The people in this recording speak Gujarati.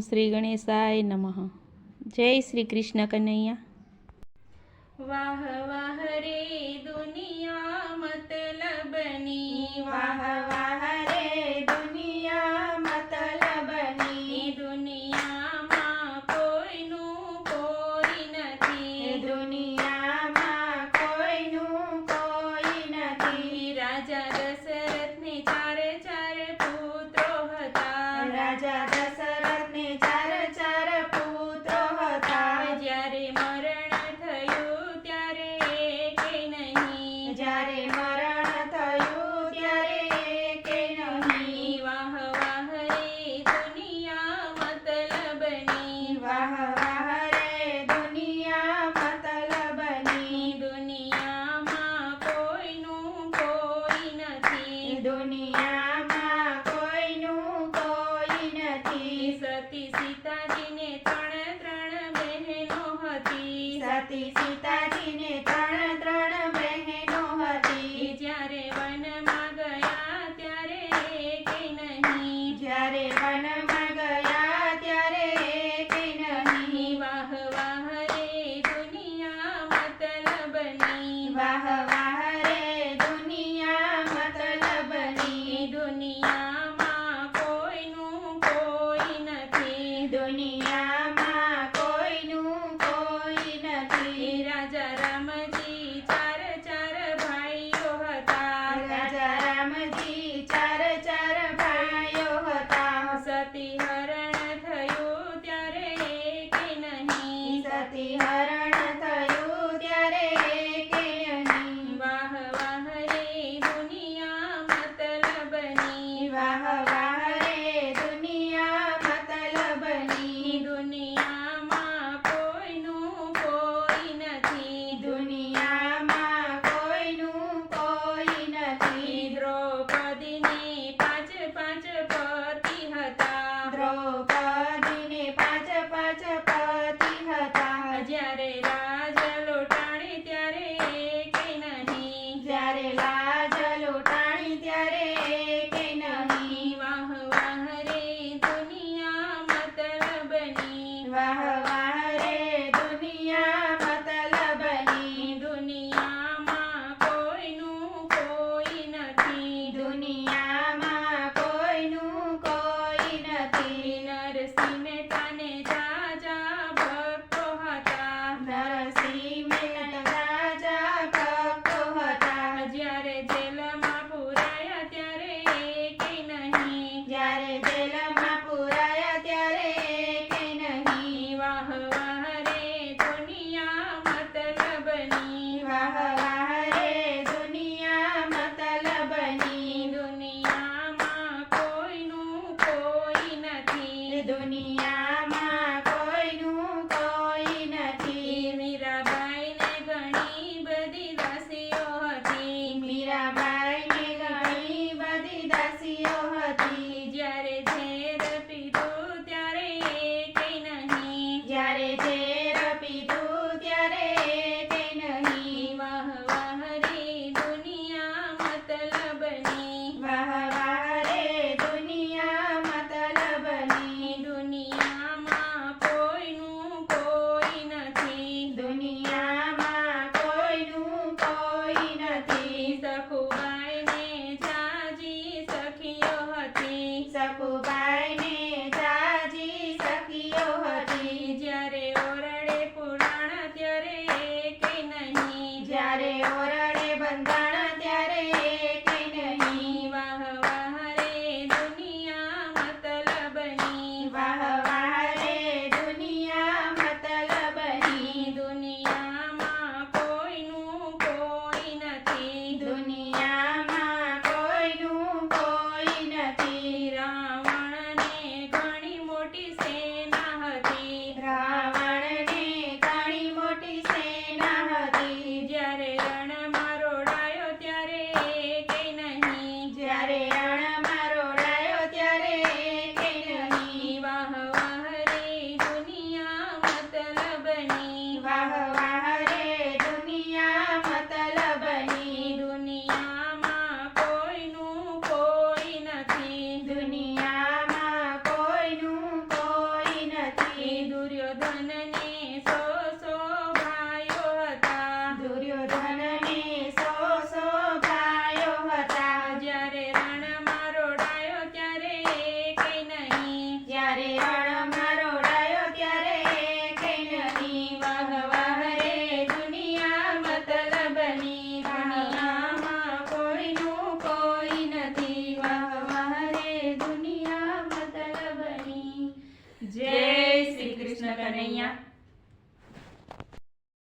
શ્રી ગણેશાય નમઃ. જય શ્રી કૃષ્ણ કનૈયા. વાહ વાહ રે દુનિયા મતલબની વાહ વાહ. દુનિયા मरण જ્યારે જેલમાં પુરાયા ત્યારે એકે નહીં? જ્યારે જેલમાં પુરાયા ત્યારે એકે નહીં? વાહ વાહ રે દુનિયા મતલબની વાહ વાહ રે દુનિયા મતલબની દુનિયામાં કોઈનું કોઈ નથી. દુનિયા happy. Cô, Jenny.